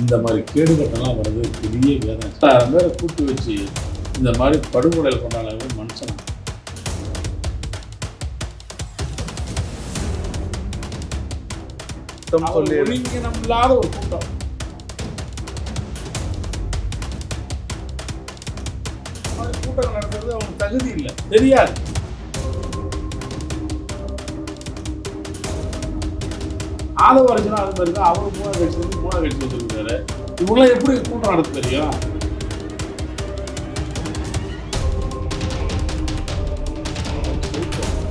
இந்த மாதிரி கேடுகட்டெல்லாம் வர்றது பெரிய வேதனை. பேரை கூட்டி வச்சு இந்த மாதிரி படுகொலையில் கொண்டாடவே மனுஷனா? இல்லாத ஒரு கூட்டம். கூட்டங்கள் நடத்துறது அவனுக்கு தகுதி இல்லை. தெரியாது. ஆதவ அர்ஜுனா அது மாதிரி தான் அவர் மூணா கட்சி வந்து மூணா கட்சி வச்சிருக்காரு இவங்களாம் எப்படி கூட்டம் நடத்த தெரியும்?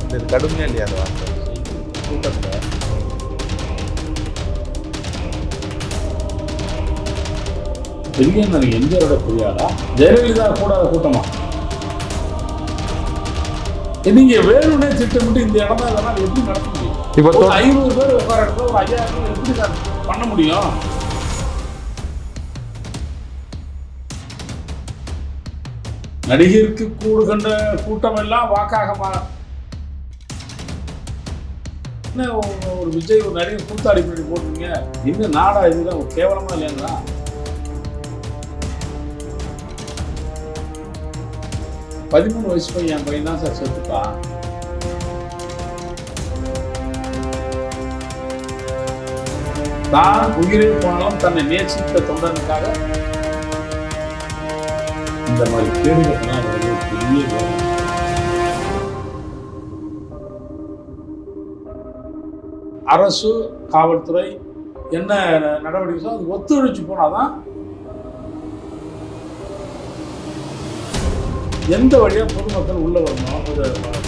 இது கடுமையா இல்லையா அந்த வார்த்தை? கூட்டத்தில். பெரிய எம்ஜிஆரோட பெரியாரா? ஜெயலலிதா கூடாத கூட்டமா? நீங்க வேணும்னே திட்டமிட்டு இந்த இடமா இதெல்லாம் எப்படி முடியும் இப்போ ஒரு ஐநூறு பேர் உட்கார இடத்துல ஒரு ஐயாயிரம் எப்படி சார் பண்ண முடியும்? நடிகருக்கு கூடுகின்ற கூட்டம் எல்லாம் வாக்காக என்ன ஒரு- விஜய் ஒரு நடிகர் கூத்தாடி பண்ணி போட்டுருங்க இன்னும் நாடா இதுதான் ஒரு கேவலமா இல்லைங்களா பதிமூணு வயசு பையன் என் பையன் தான் சார் செத்துட்டான். தான் உயிரே போனாலும் தன்னை நேசித்த தொண்டனுக்காக. இந்த மாதிரி கேடுகள்லாம் வருது பெரிய அரசு காவல்துறை என்ன நடவடிக்கை அது ஒத்துழைச்சு போனாதான் எந்த வழியா பொதுமக்கள் உள்ள வரணும் ஒரு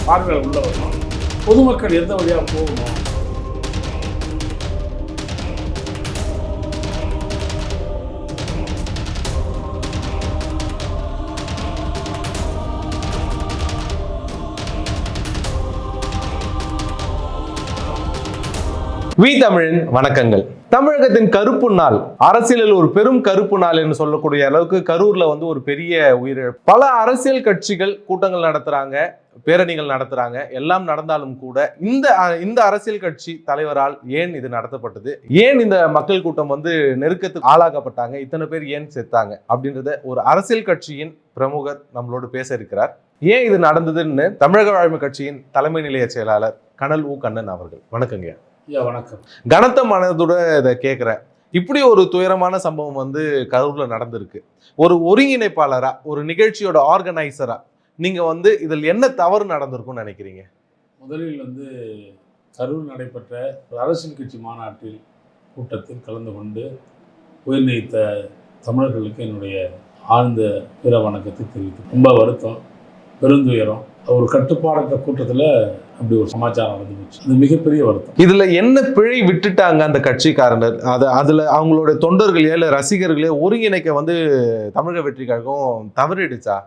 பார்வையாளர் உள்ள வரணும் பொதுமக்கள் எந்த வழியா போகணும் வி தமிழின் வணக்கங்கள். தமிழகத்தின் கருப்பு நாள் அரசியலில் ஒரு பெரும் கருப்பு நாள் என்று சொல்லக்கூடிய அளவுக்கு கரூர்ல வந்து ஒரு பெரிய உயிரிழப்பு. பல அரசியல் கட்சிகள் கூட்டங்கள் நடத்துறாங்க பேரணிகள் நடத்துறாங்க. எல்லாம் நடந்தாலும் கூட இந்த இந்த அரசியல் கட்சி தலைவரால் ஏன் இது நடத்தப்பட்டது? ஏன் இந்த மக்கள் கூட்டம் வந்து நெருக்கத்துக்கு ஆளாக்கப்பட்டாங்க? இத்தனை பேர் ஏன் செத்தாங்க? அப்படின்றத ஒரு அரசியல் கட்சியின் பிரமுகர் நம்மளோடு பேச இருக்கிறார். ஏன் இது நடந்ததுன்னு தமிழக வாழ்மை கட்சியின் தலைமை நிலைய செயலாளர் கனல் உ கண்ணன் அவர்கள். வணக்கங்க வணக்கம். கனத்த மனதோட இதை கேட்குறேன் இப்படி ஒரு துயரமான சம்பவம் வந்து கரூர்ல நடந்திருக்கு. ஒரு ஒருங்கிணைப்பாளரா ஒரு நிகழ்ச்சியோட ஆர்கனைசரா நீங்க வந்து இதில் என்ன தவறு நடந்திருக்கும்னு நினைக்கிறீங்க? முதலில் வந்து கரூர் நடைபெற்ற ஒரு அரசியல் கட்சி மாநாட்டில் கூட்டத்தில் கலந்து கொண்டு உயிர் நீத்த தமிழர்களுக்கு என்னுடைய ஆழ்ந்த பிற வணக்கத்தை தெரிவித்து ரொம்ப வருத்தம் பெருந்துயரம். ஒரு கட்டுப்பாடற்ற கூட்டத்தில் அப்படி ஒரு சமாச்சாரம் நடந்து போச்சு அது மிகப்பெரிய வருத்தம். இதுல என்ன பிழை விட்டுட்டாங்க அந்த கட்சிக்காரனர் அது அதுல அவங்களோட தொண்டர்களையோ இல்ல ரசிகர்களையோ ஒருங்கிணைக்க வந்து தமிழக வெற்றி கழகம் தவறிடுச்சா?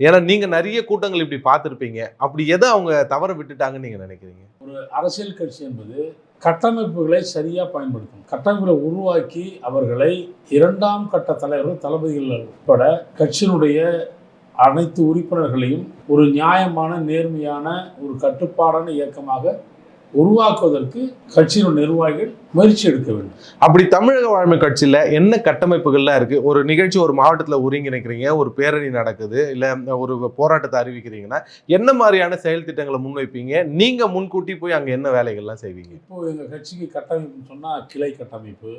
ஏன்னா நீங்க நிறைய கூட்டங்கள் இப்படி பார்த்திருப்பீங்க. அப்படி எதை அவங்க தவற விட்டுட்டாங்கன்னு நீங்க நினைக்கிறீங்க? ஒரு அரசியல் கட்சி என்பது கட்டமைப்புகளை சரியாக பயன்படுத்தணும். கட்டமைப்புகளை உருவாக்கி அவர்களை இரண்டாம் கட்ட தலைவர்கள் தளபதிகள் உட்பட கட்சியினுடைய அனைத்து உறுப்பினர்களையும் ஒரு நியாயமான நேர்மையான ஒரு கட்டுப்பாடான இயக்கமாக உருவாக்குவதற்கு கட்சியின் நிர்வாகிகள் முயற்சி எடுக்க வேண்டும். அப்படி தமிழக வாழ்மை கட்சியில என்ன கட்டமைப்புகள்லாம் இருக்கு? ஒரு நிகழ்ச்சி ஒரு மாவட்டத்துல ஒருங்கிணைக்கிறீங்க ஒரு பேரணி நடக்குது இல்ல ஒரு போராட்டத்தை அறிவிக்கிறீங்கன்னா என்ன மாதிரியான செயல் திட்டங்களை முன்வைப்பீங்க? நீங்க முன்கூட்டி போய் அங்க என்ன வேலைகள்லாம் செய்வீங்க? இப்போ எங்கள் கட்சிக்கு கட்டமைப்புன்னு சொன்னால் கிளை கட்டமைப்பு.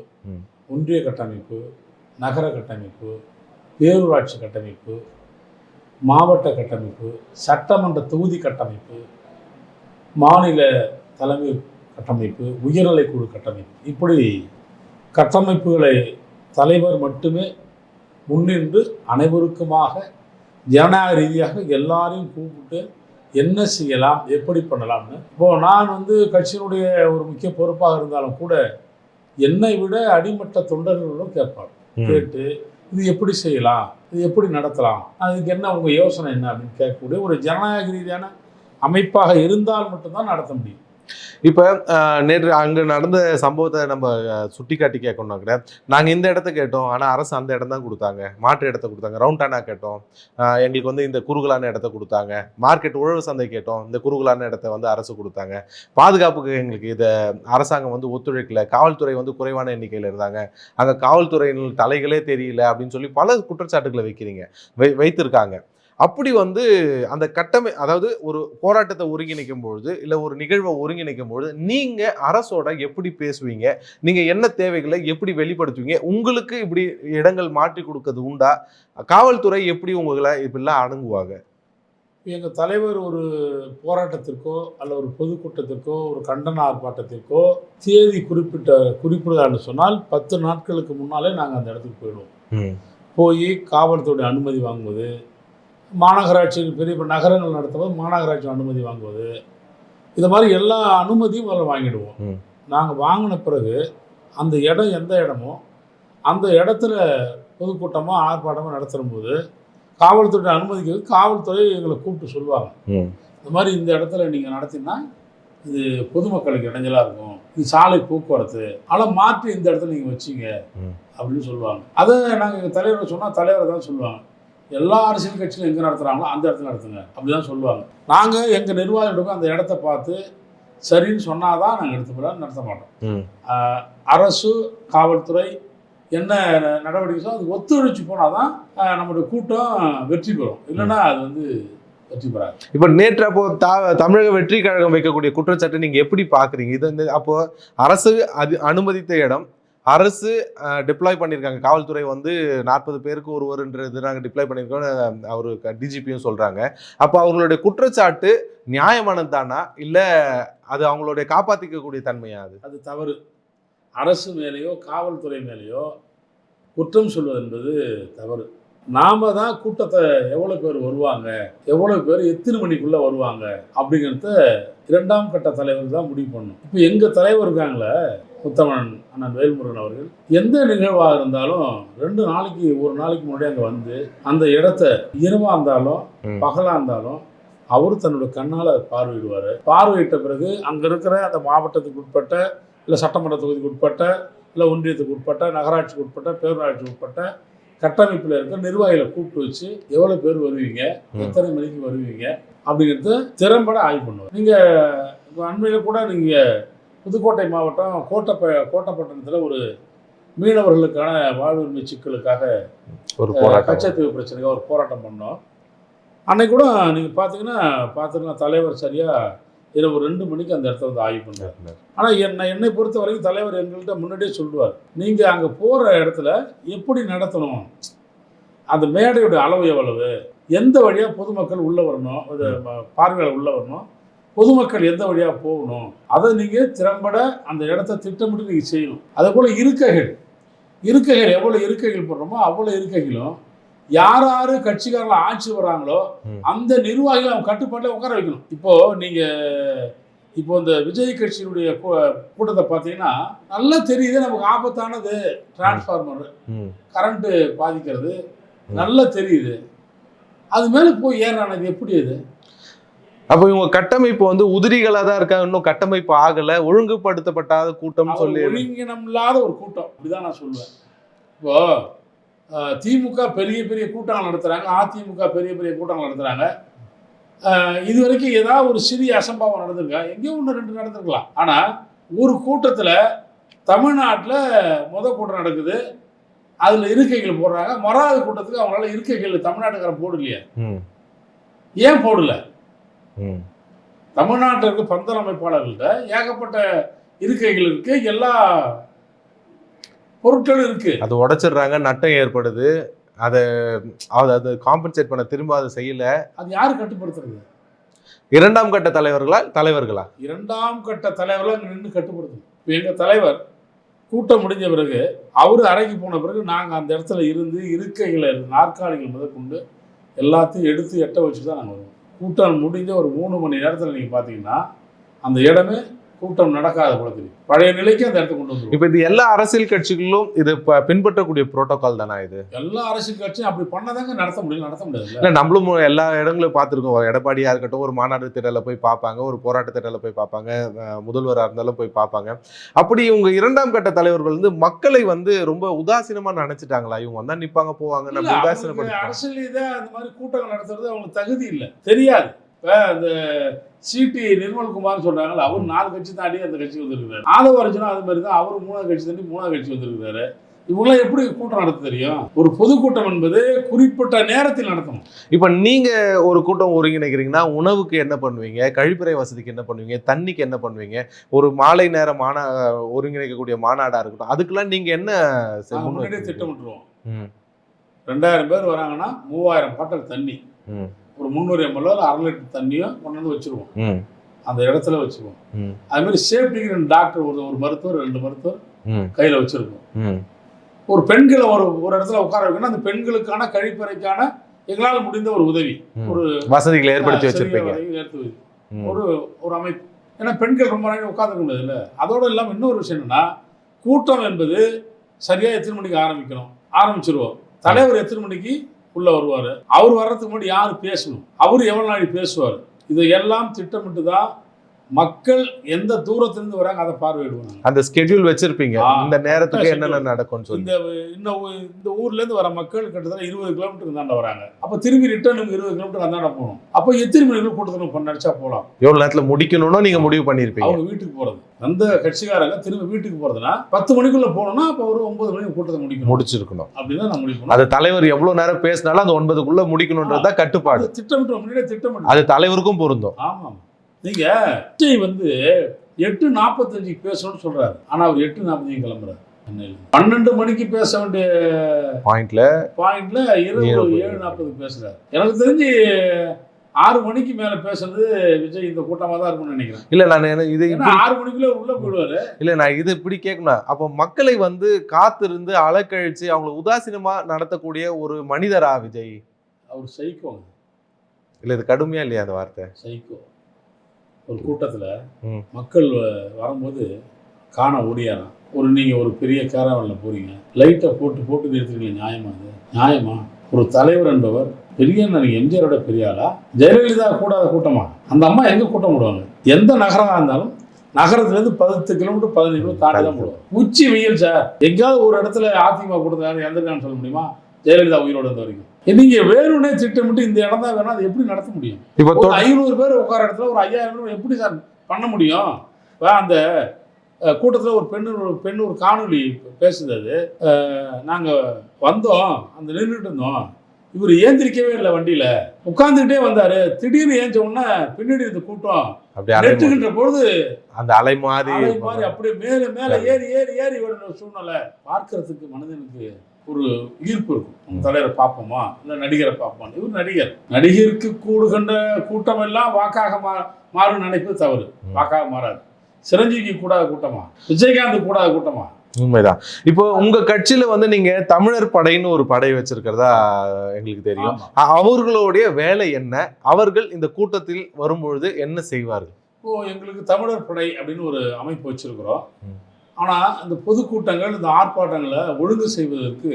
ஒன்றிய கட்டமைப்பு நகர கட்டமைப்பு பேரூராட்சி கட்டமைப்பு மாவட்ட கட்டமைப்பு சட்டமன்ற தொகுதி கட்டமைப்பு மாநில தலைமை கட்டமைப்பு உயர்நிலைக்குழு கட்டமைப்பு. இப்படி கட்டமைப்புகளை தலைவர் மட்டுமே முன்னின்று அனைவருக்குமாக ஜனநாயக ரீதியாக எல்லாரையும் கூப்பிட்டு என்ன செய்யலாம் எப்படி பண்ணலாம்னு. இப்போ நான் வந்து கட்சியினுடைய ஒரு முக்கிய பொறுப்பாக இருந்தாலும் கூட என்னை விட அடிமட்ட தொண்டர்களும் கேட்பாங்க கேட்டு இது எப்படி செய்யலாம்? இது எப்படி நடத்தலாம்? அதுக்கு என்ன உங்கள் யோசனை என்ன அப்படின்னு கேட்கக்கூடிய ஒரு ஜனநாயக ரீதியான அமைப்பாக இருந்தால் மட்டும்தான் நடத்த முடியும். இப்போ நேற்று அங்கே நடந்த சம்பவத்தை நம்ம சுட்டி காட்டி கேட்கணும்னா கூட நாங்கள் இந்த இடத்த கேட்டோம். ஆனால் அரசு அந்த இடம் தான் கொடுத்தாங்க. மாற்று இடத்த கொடுத்தாங்க. ரவுண்டானா கேட்டோம். எங்களுக்கு வந்து இந்த குறுகலான இடத்த கொடுத்தாங்க. மார்க்கெட் உழவு சந்தை கேட்டோம். இந்த குறுகலான இடத்த வந்து அரசு கொடுத்தாங்க. பாதுகாப்புக்கு எங்களுக்கு இதை அரசாங்கம் வந்து ஒத்துழைக்கல. காவல்துறை வந்து குறைவான எண்ணிக்கையில் இருந்தாங்க. அங்கே காவல்துறையின் தலைகளே தெரியல அப்படின்னு சொல்லி பல குற்றச்சாட்டுகளை வைக்கிறீங்க. வை வைத்திருக்காங்க. அப்படி வந்து அந்த கட்டமை அதாவது ஒரு போராட்டத்தை ஒருங்கிணைக்கும் பொழுது இல்லை ஒரு நிகழ்வை ஒருங்கிணைக்கும் பொழுது நீங்க அரசோட எப்படி பேசுவீங்க? நீங்க என்ன தேவைகளை எப்படி வெளிப்படுத்துவீங்க? உங்களுக்கு இப்படி இடங்கள் மாற்றி கொடுக்கறது உண்டா? காவல்துறை எப்படி உங்களை இப்படிலாம் அணுகுவாங்க? எங்கள் தலைவர் ஒரு போராட்டத்திற்கோ அல்ல ஒரு பொதுக்கூட்டத்திற்கோ ஒரு கண்டன ஆர்ப்பாட்டத்திற்கோ தேதி குறிப்பிட்ட குறிப்பிடுதான்னு சொன்னால் பத்து நாட்களுக்கு முன்னாலே நாங்கள் அந்த இடத்துக்கு போயிடுவோம். போய் காவல்துறை அனுமதி வாங்குவது மாநகராட்சியில் பெரிய பெரிய நகரங்கள் நடத்தும்போது மாநகராட்சி அனுமதி வாங்குவது. இது மாதிரி எல்லா அனுமதியும் முதல்ல வாங்கிடுவோம். நாங்கள் வாங்கின பிறகு அந்த இடம் எந்த இடமோ அந்த இடத்துல பொதுக்கூட்டமோ ஆர்ப்பாட்டமோ நடத்தும்போது காவல்துறை அனுமதிக்கிறது. காவல்துறை எங்களை கூப்பிட்டு சொல்லுவாங்க. இந்த மாதிரி இந்த இடத்துல நீங்கள் நடத்தினா இது பொதுமக்களுக்கு இடைஞ்சலாக இருக்கும். இது சாலை போக்குவரத்து. ஆனால் மாற்றி இந்த இடத்துல நீங்கள் வச்சீங்க. அப்படின்னு சொல்லுவாங்க. அதை நாங்கள் எங்கள் தலைவர் சொன்னால் தலைவர் தான் சொல்லுவாங்க. எல்லா அரசியல் கட்சியும் எங்கே நடத்துகிறாங்களோ அந்த இடத்துல நடத்துங்க. அப்படி தான் சொல்லுவாங்க. நாங்கள் எங்கள் நிர்வாகிகளுக்கும் அந்த இடத்த பார்த்து சரின்னு சொன்னால் தான் நாங்கள் எடுத்து போட நடத்த மாட்டோம். அரசு காவல்துறை என்ன நடவடிக்கைஸோ அது ஒத்துழைச்சு போனால் தான் நம்மளுடைய கூட்டம் வெற்றி பெறும். இல்லைன்னா அது வந்து வெற்றி பெறாது. இப்போ நேற்று அப்போ த- தமிழக வெற்றி கழகம் வைக்கக்கூடிய குற்றச்சாட்டை நீங்க எப்படி பாக்குறீங்க இது வந்து அப்போ அரசு அது அனுமதித்த இடம் அரசு டிப்ளாய் பண்ணியிருக்காங்க. காவல்துறை வந்து நாற்பது பேருக்கு ஒருவருன்றது நாங்கள் டிப்ளாய் பண்ணியிருக்கோம் அவர் டிஜிபியும் சொல்கிறாங்க அப்போ அவர்களுடைய குற்றச்சாட்டு நியாயமானது தானா இல்லை அது அவங்களுடைய காப்பாற்றிக்கக்கூடிய தன்மையா அது? அது தவறு. அரசு மேலேயோ காவல்துறை மேலேயோ குற்றம் சொல்வது என்பது தவறு. நாம் தான் கூட்டத்தை எவ்வளோ பேர் வருவாங்க எவ்வளோ பேர் எத்தனை மணிக்குள்ளே வருவாங்க அப்படிங்கிறத இரண்டாம் கட்ட தலைவர் தான் முடிவு பண்ணும் இப்போ எங்கள் தலைவர் இருக்காங்களே முத்தமன் அண்ணன் வேல்முருகன் அவர்கள் எந்த நிகழ்வாக இருந்தாலும் ரெண்டு நாளைக்கு ஒரு நாளைக்கு முன்னாடி அங்கே வந்து அந்த இடத்த இரவாக இருந்தாலும். பகலாக இருந்தாலும் அவர் தன்னோட கண்ணால் பார்வையிடுவார் பார்வையிட்ட பிறகு அங்கே இருக்கிற அந்த மாவட்டத்துக்கு உட்பட்ட இல்லை சட்டமன்ற தொகுதிக்கு உட்பட்ட இல்லை ஒன்றியத்துக்கு உட்பட்ட நகராட்சிக்கு உட்பட்ட பேரூராட்சிக்கு உட்பட்ட கட்டமைப்பில் இருக்க நிர்வாகிகளை கூப்பிட்டு வச்சு எவ்வளோ பேர் வருவீங்க. எத்தனை மணிக்கு வருவீங்க அப்படிங்கிறத திறம்பட ஆய்வு பண்ணுவார் நீங்கள் அண்மையில் கூட நீங்கள் புதுக்கோட்டை மாவட்டம் கோட்டப்ப கோட்டப்பட்டினத்தில் ஒரு மீனவர்களுக்கான வாழ்வுரிமை சிக்கலுக்காக ஒரு கச்சத்தீவு பிரச்சனைக்காக ஒரு போராட்டம் பண்ணோம். அன்னைக்கு கூட நீங்கள் பார்த்தீங்கன்னா பார்த்துக்கலாம் தலைவர் சரியாக இரவு ரெண்டு மணிக்கு அந்த இடத்த வந்து ஆய்வு பண்ணார். ஆனால் என்னை என்னை பொறுத்த வரைக்கும் தலைவர் எங்கள்கிட்ட முன்னாடியே சொல்லுவார் நீங்கள் அங்கே போகிற இடத்துல எப்படி நடத்தணும்? அந்த மேடையுடைய அளவு எவ்வளவு? எந்த வழியாக பொதுமக்கள் உள்ளே வரணும்? பார்வையாளர் உள்ளே வரணும்? பொதுமக்கள் எந்த வழியாக போகணும்? அதை நீங்கள் திறம்பட அந்த இடத்த திட்டமிட்டு நீங்கள் செய்யணும். அதே போல் இருக்கைகள். இருக்கைகள் எவ்வளோ இருக்கைகள் போடுறோமோ அவ்வளோ இருக்கைகளும் யார் யார் கட்சிக்காரர்கள் ஆட்சி வராங்களோ. அந்த நிர்வாகிகளை அவங்க கட்டுப்பாட்டில் உட்கார வைக்கணும். இப்போ நீங்கள் இப்போ இந்த விஜய் கட்சியினுடைய கூட்டத்தை பார்த்தீங்கன்னா நல்லா தெரியுது நமக்கு ஆபத்தானது டிரான்ஸ்ஃபார்மர். கரண்ட்டு பாதிக்கிறது. நல்லா தெரியுது. அது மேலே போய் ஏறானது எப்படி அது? அப்போ இவங்க கட்டமைப்பு வந்து உதிரிகளா தான் இருக்காங்க. இன்னும் கட்டமைப்பு ஆகல. ஒழுங்குபடுத்தப்பட்டாத கூட்டம் அவர் சொல்லி ஒழுங்கினம் இல்லாத ஒரு கூட்டம். அப்படிதான் நான் சொல்லுவேன். இப்போ திமுக பெரிய பெரிய கூட்டங்கள் நடத்துறாங்க. அதிமுக பெரிய பெரிய கூட்டங்கள் நடத்துறாங்க. அஹ், இது வரைக்கும் ஏதாவது ஒரு சிறிய அசம்பாவம் நடந்திருக்கா? எங்கேயோ ஒன்று ரெண்டு நடந்திருக்கலாம். ஆனால் ஒரு கூட்டத்தில் தமிழ்நாட்டில் முத கூட்டம் நடக்குது. அதில் இருக்கைகள் போடுறாங்க. மறாவது கூட்டத்துக்கு அவங்களால இருக்கைகள் தமிழ்நாட்டுக்காரன் போடலையே. ம், ஏன் போடல? தமிழ்நாட்டில் இருக்க பந்தல் அமைப்பாளர்கள்ட்ட ஏகப்பட்ட இருக்கைகள் இருக்கு. எல்லா பொருட்களும் இருக்கு. அது உடைச்சிடுறாங்க நட்டம் ஏற்படுது. அதை அது அது காம்பன்சேட் பண்ண திரும்ப அதை செய்யல. அது யாரு கட்டுப்படுத்துறது? இரண்டாம் கட்ட தலைவர்களா தலைவர்களா? இரண்டாம் கட்ட தலைவர்கள் அங்கே நின்று கட்டுப்படுத்தணும். இப்போ எங்கள் தலைவர் கூட்டம் முடிஞ்ச பிறகு அவர் அறைக்கு போன பிறகு நாங்கள் அந்த இடத்துல இருந்து இருக்கைகளை நாற்காலிகள் முதற்கொண்டு எல்லாத்தையும் எடுத்து எட்ட வச்சு தான் நாங்கள் வருவோம். கூட்டால் முடிஞ்ச ஒரு மூணு மணி நேரத்தில் நீங்கள் பார்த்தீங்கன்னா அந்த இடமே கூட்டம் நடக்காத போல தெரியும். பழைய நிலைக்கு அந்த இடத்த கொண்டு வந்துருவோம். இப்ப இது எல்லா அரசியல் கட்சிகளிலும் இது பின்பற்றக்கூடிய புரோட்டோகால் தானா இது? எல்லா அரசியல் கட்சியும் அப்படி பண்ணதாங்க நடத்த முடியும் நடத்த முடியாது இல்ல நம்மளும் எல்லா இடங்களும் பார்த்திருக்கோம். எடப்பாடியா இருக்கட்டும் ஒரு மாநாடு திடல போய் பார்ப்பாங்க ஒரு போராட்ட திடல போய் பார்ப்பாங்க அஹ் முதல்வரா இருந்தாலும் போய் பார்ப்பாங்க. அப்படி இவங்க இரண்டாம் கட்ட தலைவர்கள் வந்து மக்களை வந்து ரொம்ப உதாசீனமா நினைச்சிட்டாங்களா? இவங்க வந்தா நிப்பாங்க போவாங்க நம்ம உதாசீனப்படுத்தாங்க அரசியல் இதே அந்த மாதிரி கூட்டங்கள் நடத்துறது அவங்களுக்கு தகுதி இல்லை. தெரியாது. இப்ப அந்த சிடி நிர்மல்குமார் சொல்றாங்கல்ல அவர் நாலு கட்சி தாண்டி அந்த கட்சி வந்திருக்காரு ஆதவ அர்ஜுனா அது மாதிரி தான் அவர் மூணாவது கட்சி தாண்டி மூணாவது கட்சி வந்திருக்காரு இவங்களாம் எப்படி கூட்டம் நடத்த தெரியும்? ஒரு பொதுக்கூட்டம் என்பது குறிப்பிட்ட நேரத்தில் நடத்தணும். இப்ப நீங்க ஒரு கூட்டம் ஒருங்கிணைக்கிறீங்கன்னா உணவுக்கு என்ன பண்ணுவீங்க? கழிப்பறை வசதிக்கு என்ன பண்ணுவீங்க? தண்ணிக்கு என்ன பண்ணுவீங்க? ஒரு மாலை நேர மாநா ஒருங்கிணைக்கக்கூடிய மாநாடா இருக்கட்டும் அதுக்கெல்லாம் நீங்க என்ன முன்னாடியே? திட்டமிட்டுருவோம். ரெண்டாயிரம் பேர் வராங்கன்னா மூவாயிரம் பாட்டல் தண்ணி. ஒரு முந்நூறு எம்எல் அரை லிட்டர் தண்ணியும் கொண்டு வந்து வச்சிருவோம். அந்த இடத்துல வச்சிருவோம். அது மாதிரி சேஃப்டிக்கு ரெண்டு டாக்டர் ஒரு ஒரு மருத்துவர் ரெண்டு மருத்துவர் கையில் வச்சிருக்கோம். ஒரு பெண்களை ஒரு ஒரு இடத்துல உட்கார வைக்கணும் அந்த பெண்களுக்கான கழிப்பறைக்கான எங்களால் முடிந்த ஒரு உதவி. ஒரு வசதிகளை ஏற்படுத்தி வச்சிருப்பீங்க. ஒரு ஒரு அமைப்பு. ஏன்னா பெண்கள் ரொம்ப நாளைக்கு உட்காந்துக்க முடியாதுல்ல அதோட இல்லாமல் இன்னொரு விஷயம் என்னன்னா கூட்டம் என்பது சரியா எத்தனை மணிக்கு ஆரம்பிக்கணும்? ஆரம்பிச்சிருவோம். தலைவர் எத்தனை மணிக்கு உள்ள வருவார். அவர் வர்றதுக்கு முன்னாடி யார் பேசணும்? அவர் எவ்வளவு நாளைக்கு பேசுவார்? இதையெல்லாம் திட்டமிட்டு தான் மக்கள் எந்த தூரத்திலிருந்து வராங்க அதை பார்வையிடுவாங்க. அந்த ஸ்கெட்யூல் வச்சிருப்பீங்க. இந்த நேரத்துக்கு. என்னென்ன நடக்கும்னு சொல்லி. இந்த இந்த ஊ- இந்த ஊர்ல இருந்து வர மக்கள் கிட்டத்தட்ட இருபது கிலோமீட்டருக்கு தாண்ட வராங்க. அப்ப திரும்பி ரிட்டர்ன் இருபது கிலோமீட்டர் அந்தாண்ட போகணும். அப்போ எத்தனை மணிக்கு கூட்டத்தில் நினைச்சா போகலாம் எவ்வளவு நேரத்துல முடிக்கணும்னு நீங்க முடிவு பண்ணிருப்பீங்க அவங்க வீட்டுக்கு போறது. அந்த கட்சிக்காரங்க திரும்ப வீட்டுக்கு போறதுன்னா பத்து மணிக்குள்ள போனோம்னா அப்ப ஒரு ஒன்பது மணிக்கு கூட்டத்தை முடிக்கணும். முடிச்சிருக்கணும். அப்படின்னு நான் முடிக்கணும் அது தலைவர் எவ்வளவு நேரம் பேசினாலும் அந்த ஒன்பதுக்குள்ள முடிக்கணும்ன்றதுதான் கட்டுப்பாடு. அது திட்டமிட்டு முன்னாடியே திட்டமிட்டு. அது தலைவருக்கும் பொருந்தும். ஆமாம். நீங்க விஜய் வந்து எட்டு நாற்பத்தஞ்சுக்கு பேசணும்னு சொல்றாரு. ஆனா அவர் எட்டு நாற்பத்தஞ்சு கிளம்புறாரு. பன்னெண்டு மணிக்கு பேச வேண்டிய பாயிண்ட்ல பாயிண்ட்ல இரவு ஏழு நாற்பதுக்கு பேசுறாரு. எனக்கு தெரிஞ்சு ஆறு மணிக்கு மேல பேசுறது விஜய் இந்த கூட்டமா தான் இருக்கும்னு நினைக்கிறேன். இல்ல நான் இது ஆறு மணிக்குள்ள உள்ள போயிடுவாரு. இல்ல நான் இது இப்படி கேட்கணும் அப்போ மக்களை வந்து காத்திருந்து அலக்கழிச்சு அவங்களை உதாசீனமா நடத்தக்கூடிய ஒரு மனிதரா விஜய்? அவர் சைக்கோங்க. இல்ல இது கடுமையா இல்லையா அந்த வார்த்தை? சைக்கோ. ஒரு கூட்டத்துல. மக்கள் வரும்போது காண ஓடியாராம். ஒரு நீங்க ஒரு பெரிய கேரவன்ல போறீங்க. லைட்டை போட்டு போட்டு நிறுத்துறீங்க நியாயமா அது? நியாயமா? ஒரு தலைவர் என்பவர் பெரிய நீங்க எம்ஜிஆரோட பெரிய ஆளா? ஜெயலலிதா கூடாத கூட்டமா? அந்த அம்மா எங்க கூட்டம் போடுவாங்க? எந்த நகரமா இருந்தாலும் நகரத்துல இருந்து பத்து கிலோமீட்டர் பதினஞ்சு கிலோமீட்டர் தாண்டி தான் போடுவாங்க. உச்சி வெயில் சார். எங்கேயாவது ஒரு இடத்துல அதிமுக கூட்டத்தில் எந்திருக்கான்னு சொல்ல முடியுமா? ஜெயலலிதா உயிரோட இருந்த வரைக்கும். நீங்க வேணும்னே திட்டமிட்டு இந்த இடம் தான் வேணும் அது எப்படி நடத்த முடியும்? இப்போ ஒரு ஐநூறு பேர் உட்கார இடத்துல ஒரு ஐயாயிரம் பேர் எப்படி சார் பண்ண முடியும்? அந்த கூட்டத்துல ஒரு பெண்ணு ஒரு பெண் ஒரு காணொளி பேசுது அது. அஹ், நாங்க வந்தோம் அந்த நின்றுட்டு இருந்தோம். இவர் ஏந்திரிக்கவே இல்லை வண்டியில. உட்கார்ந்துக்கிட்டே வந்தாரு. திடீர்னு ஏஞ்ச உடனே பின்னாடி இந்த கூட்டம் நெட்டுகின்ற பொழுது அந்த அலை மாதிரி அலை மாதிரி அப்படியே மேல மேல ஏறி ஏறி ஏறி வர சூழ்நிலை பார்க்கறதுக்கு மனிதனுக்கு ஒரு ஈர்ப்பு இருக்கும். தலைவரை பார்ப்போமா? இல்ல நடிகரை பார்ப்போம்? இவர் நடிகர். நடிகருக்கு கூடுகின்ற கூட்டம் எல்லாம் வாக்காக மா மாறும் நினைப்பது தவறு. வாக்காக மாறாது. சிரஞ்சீவி கூடாத கூட்டமா? விஜயகாந்த் கூடாத கூட்டமா? உண்மைதான். இப்போ உங்க கட்சியில வந்து நீங்க தமிழர் படைன்னு ஒரு படை வச்சிருக்கிறதா எங்களுக்கு தெரியும். அவர்களுடைய வேலை என்ன? அவர்கள் இந்த கூட்டத்தில் வரும்பொழுது என்ன செய்வார்கள்? இப்போ எங்களுக்கு தமிழர் படை அப்படின்னு ஒரு அமைப்பு வச்சிருக்கிறோம். ம். ஆனா இந்த பொதுக்கூட்டங்கள் இந்த ஆர்ப்பாட்டங்களை ஒழுங்கு செய்வதற்கு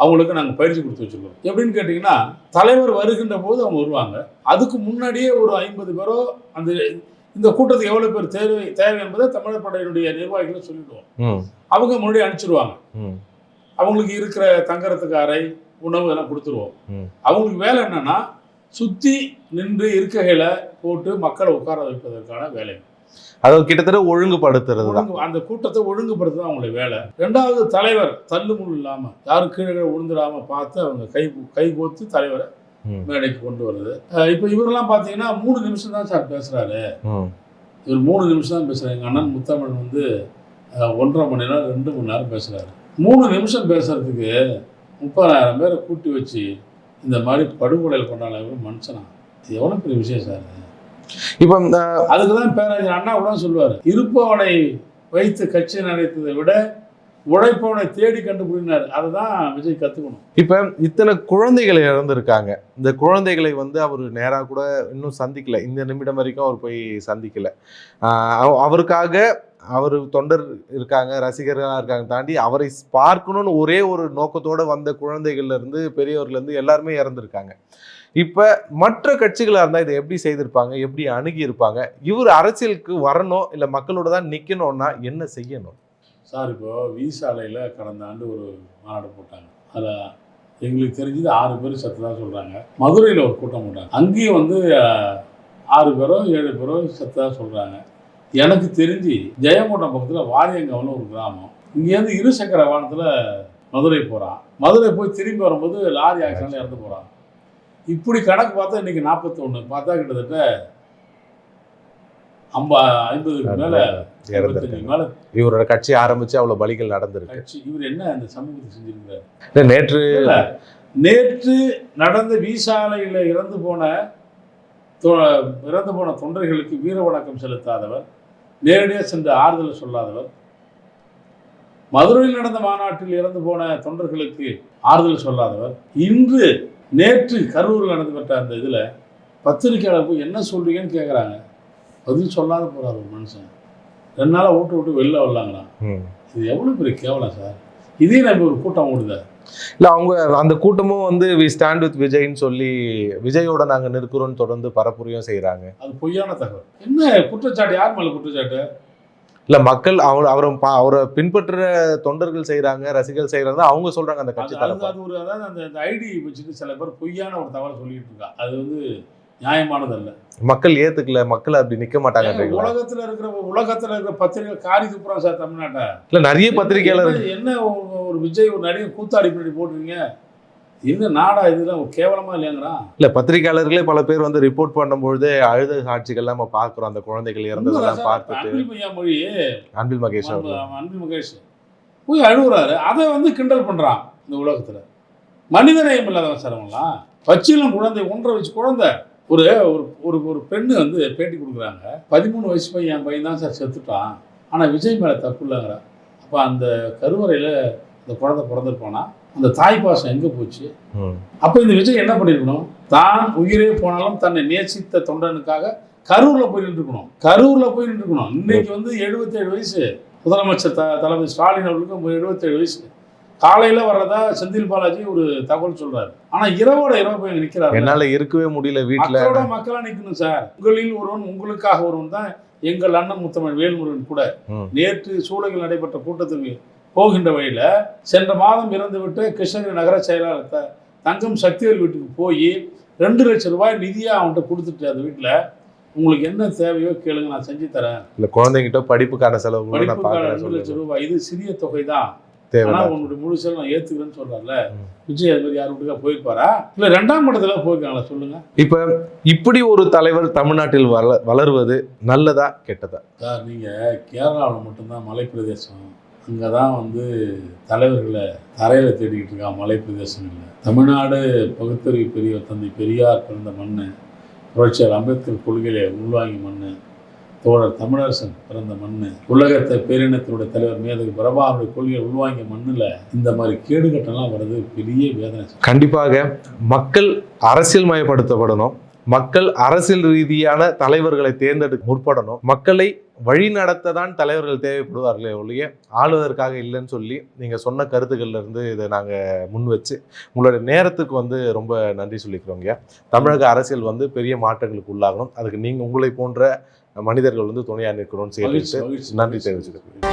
அவங்களுக்கு நாங்கள் பயிற்சி கொடுத்து வச்சிருக்கோம். எப்படின்னு கேட்டிங்கன்னா தலைவர் வருகின்ற போது அவங்க வருவாங்க. அதுக்கு முன்னாடியே ஒரு ஐம்பது பேரோ அந்த இந்த கூட்டத்துக்கு எவ்வளோ பேர் தேவை தேவை என்பதை தமிழர் படையினுடைய நிர்வாகிகளை சொல்லிடுவோம் அவங்க முன்னாடி அனுப்பிச்சிடுவாங்க அவங்களுக்கு இருக்கிற தங்கறதுக்கு அறை உணவு எல்லாம் கொடுத்துருவோம். அவங்களுக்கு வேலை என்னன்னா சுத்தி நின்று இருக்கைகளை போட்டு மக்களை உட்கார வைப்பதற்கான வேலை அதாவது கிட்டத்தட்ட ஒழுங்குபடுத்துறது தான் அந்த கூட்டத்தை ஒழுங்குபடுத்துறது அவங்களுடைய வேலை. ரெண்டாவது தலைவர் தள்ளுமுள் இல்லாம யாரும் கீழே கீழே விழுந்துடாம பார்த்து அவங்க கை கை கோத்து தலைவரை மேடைக்கு கொண்டு வருது இப்போ இவரெல்லாம் பார்த்தீங்கன்னா மூணு நிமிஷம் தான் சார் பேசுறாரு. இவர் மூணு நிமிஷம் தான் பேசுறாரு. எங்க அண்ணன் முத்தமிழ் வந்து ஒன்றரை மணி நேரம் ரெண்டு மணி நேரம் பேசுறாரு. மூணு நிமிஷம் பேசுறதுக்கு முப்பதாயிரம் பேரை கூட்டி வச்சு இந்த மாதிரி படுகொலையில் கொண்டாட மனுஷனா. எவ்வளோ பெரிய விஷயம் சார்? இப்போ அதுக்கு தான் பேரறிஞர் அண்ணா கூட சொல்லுவார் இருப்பவனை வைத்து கட்சி நடத்ததை விட உழைப்பவனை தேடி கண்டுபிடினார். அதை தான் விஜய் கற்றுக்கணும் இப்ப இத்தனை குழந்தைகள் இறந்திருக்காங்க இந்த குழந்தைகளை வந்து அவர் நேரா கூட இன்னும் சந்திக்கல. இந்த நிமிடம் வரைக்கும் அவர் போய் சந்திக்கல. அவருக்காக அவர் தொண்டர் இருக்காங்க ரசிகர்களாக இருக்காங்க தாண்டி அவரை பார்க்கணும்னு ஒரே ஒரு நோக்கத்தோடு வந்த குழந்தைகள்லேருந்து பெரியவர்லேருந்து எல்லாருமே இறந்துருக்காங்க. இப்போ மற்ற கட்சிகளாக இருந்தால் இதை எப்படி செய்திருப்பாங்க எப்படி அணுகி இருப்பாங்க இவர் அரசியலுக்கு வரணும் இல்லை மக்களோட தான் நிற்கணும்னா என்ன செய்யணும்? சார் இப்போ விசாலையில் கடந்த ஆண்டு ஒரு மாநாடு போட்டாங்க. அதில் எங்களுக்கு தெரிஞ்சது ஆறு பேர் தான் சொல்கிறாங்க மதுரையில் ஒரு கூட்டம் போட்டாங்க. அங்கேயும் வந்து ஆறு பேரோ ஏழு பேரோ செத்ததாக சொல்கிறாங்க எனக்கு தெரிஞ்சு ஜெயங்கொண்டம் பக்கத்தில் வாரியங்கவல்னு ஒரு கிராமம். இங்கேருந்து இருசக்கர வாகனத்தில் மதுரை போகிறான் மதுரை போய் திரும்பி வரும்போது லாரி ஆக்சிடென்ட்ல இறந்து போகிறான் இப்படி கணக்கு பார்த்தா இன்னைக்கு நாற்பத்தொன்று பார்த்தா கிட்டத்தட்ட ஐம்பா ஐம்பதுக்கு மேலே இவரோட கட்சி ஆரம்பிச்சு அவ்வளவு பலிகள் நடந்திருக்கு. கட்சி இவர் என்ன அந்த சமூகத்துக்கு இல்ல, நேற்று நேற்று நடந்த வீசாலையில் இறந்து போன இறந்து போன தொண்டர்களுக்கு வீர வணக்கம் செலுத்தாதவர் நேரடியாக சென்று ஆறுதல் சொல்லாதவர். மதுரையில் நடந்த மாநாட்டில் இறந்து போன தொண்டர்களுக்கு ஆறுதல் சொல்லாதவர். இன்று நேற்று கரூரில் நடந்துபட்ட அந்த இதில் பத்திரிக்கையாளர் போய் என்ன சொல்றீங்கன்னு கேட்குறாங்க பதில் சொல்லாத போறார் ஒரு மனுஷன். ரெண்டு நாளாக விட்டு விட்டு வெளில வரலாங்களாம். ம். இது எவ்வளோ பெரிய கேவலம் சார். இதே நம்ம ஒரு கூட்டம் ஓடுதா இல்ல அவங்க அந்த கூட்டமும் வந்து வி ஸ்டாண்ட் வித் விஜய்ன்னு சொல்லி விஜயோட நாங்க நிற்கிறோம்னு தொடர்ந்து பரப்புரையும் செய்றாங்க. அது பொய்யான தகவல். என்ன குற்றச்சாட்டு? யார் மேல குற்றச்சாட்டு? இல்ல மக்கள் அவர் அவரை அவரை பின்பற்றுற தொண்டர்கள் செய்றாங்க ரசிகர்கள் செய்யறாங்க அவங்க சொல்றாங்க அந்த கட்சி அது அது ஒரு அதாவது அந்த ஐடி வச்சுட்டு சில பேர் பொய்யான ஒரு தகவல் சொல்லிட்டு இருக்கா? அது வந்து நியாயமானது அல்ல மக்கள் ஏத்துக்கல மக்கள் அப்படி நிக்க மாட்டாங்கன்றீங்களா உலகத்துல இருக்கிற உலகத்துல இருக்கிற பத்திரிகை காரி துப்புறோம் சார் தமிழ்நாட்டை? இல்ல நிறைய பத்திரிகையாளர் என்ன ஒரு- விஜய் ஒரு நடிகை கூத்தாடி பின்னாடி போட்டுருங்க என்ன நாடா இதெல்லாம் கேவலமா இல்லையாங்கிறான் இல்ல பத்திரிகையாளர்களே பல பேர் வந்து ரிப்போர்ட் பண்ணும்பொழுது அழுத காட்சிகள் நம்ம பாக்குறோம் அந்த குழந்தைகள் இறந்ததெல்லாம் பார்த்துட்டு. அன்பில் மையா மொழி. அன்பில் மகேஷ் அவர்கள். அன்பு- அன்பு மகேஷ். போய் அழுகுறாரு. அதை வந்து கிண்டல் பண்றான் இந்த உலகத்துல. மனிதநேயம் இல்லாதவன் சார் அவங்களாம் பச்சிலம் குழந்தை ஒன்றரை வயசு குழந்தை. ஒரு ஒரு ஒரு பெண்ணு வந்து பேட்டி கொடுக்குறாங்க. பதிமூணு வயசு பையன் என் பையன் தான் சார் செத்துட்டான். ஆனா விஜய் மேல தப்பு இல்லைங்கிற அப்ப அந்த கருவறையில அந்த குழந்தை பிறந்திருப்பானா? அந்த தாய் பாசம் எங்க போச்சு. அப்ப இந்த விஜய் என்ன பண்ணிருக்கணும்? தான் உயிரே போனாலும் தன்னை நேசித்த தொண்டனுக்காக கரூர்ல போய் நின்றுக்கணும். கரூர்ல போய் நின்றுக்கணும். இன்னைக்கு வந்து 77 வயசு. முதலமைச்சர் த தளபதி ஸ்டாலின் அவர்களுக்கு 77 வயசு. காலையில வர்றதா செந்தில் பாலாஜி ஒரு தகவல் சொல்றாரு. ஆனா இரவோட இரவு போய் அங்க நிக்கிறாரு. என்னால இருக்கவே முடியல வீட்டுல மக்களோட மக்களா நிக்கணும் சார். உங்களில் ஒருவன் உங்களுக்காக ஒருவன் தான் எங்கள் அண்ணன் முத்தமிழ் வேல்முருகன் கூட. நேற்று சூளையில் நடைபெற்ற கூட்டத்துக்கு போகின்ற வழியில சென்ற மாதம் இறந்துவிட்டு கிருஷ்ணகிரி நகர செயலாளர் தங்கம் சக்திவேல் வீட்டுக்கு போய் ரெண்டு லட்சம் ரூபாய் நிதியா அவன்கிட்ட கொடுத்துட்டு அந்த வீட்டுல உங்களுக்கு என்ன தேவையோ கேளுங்க நான் செஞ்சு தரேன். இல்ல குழந்தைங்கிட்ட படிப்புக்கான செலவு படிப்புக்கான ரெண்டு லட்சம் ரூபாய். இது சிறிய தொகை தான் தேவை ஆனா உன்னுடைய முழு செலவு நான் ஏத்துக்கிறேன்னு சொல்றாருல. ம். விஜய் அது மாதிரி யார் வீட்டுக்கா போயிருப்பாரா? இல்ல ரெண்டாம் இடத்துல போயிருக்காங்களா? சொல்லுங்க. இப்ப இப்படி ஒரு தலைவர் தமிழ்நாட்டில் வள வளருவது நல்லதா கெட்டதா? சார் நீங்கள் கேரளாவில் மட்டும்தான் மலை பிரதேசம் அங்கே தான் வந்து தலைவர்களை தரையில் தேடிக்கிட்டு இருக்கா மலை பிரதேசங்களில். தமிழ்நாடு பகுத்தறிவு பெரிய தந்தை பெரியார் பிறந்த மண்ணு புரட்சியாளர் அம்பேத்கர் கொள்கையிலே உள்வாங்கி மண்ணு தோழர் தமிழரசன் பிறந்த மண் உலகத்தை பேரினத்தினுடைய தலைவர் மேதகு பிரபாருடைய கொள்கையை உள்வாங்கிய மண்ணில் இந்த மாதிரி கேடுகட்டெல்லாம் வர்றது பெரிய வேதனை. கண்டிப்பாக மக்கள் அரசியல் மயப்படுத்தப்படணும். மக்கள் அரசியல் ரீதியான தலைவர்களை தேர்ந்தெடுக்க முற்படணும். மக்களை வழி நடத்த தான் தலைவர்கள் தேவைப்படுவார்களே ஒழிய ஆளுவதற்காக இல்லைன்னு சொல்லி நீங்க சொன்ன கருத்துக்கள்ல இருந்து இதை நாங்க முன் வச்சு உங்களுடைய நேரத்துக்கு வந்து ரொம்ப நன்றி சொல்லிக்கிறோங்க தமிழக அரசியல் வந்து பெரிய மாற்றங்களுக்கு உள்ளாகணும். அதுக்கு நீங்க உங்களை போன்ற மனிதர்கள் வந்து துணையா நிற்கணும்னு மகிழ்ச்சி நன்றி தெரிவிச்சுக்கிறேன்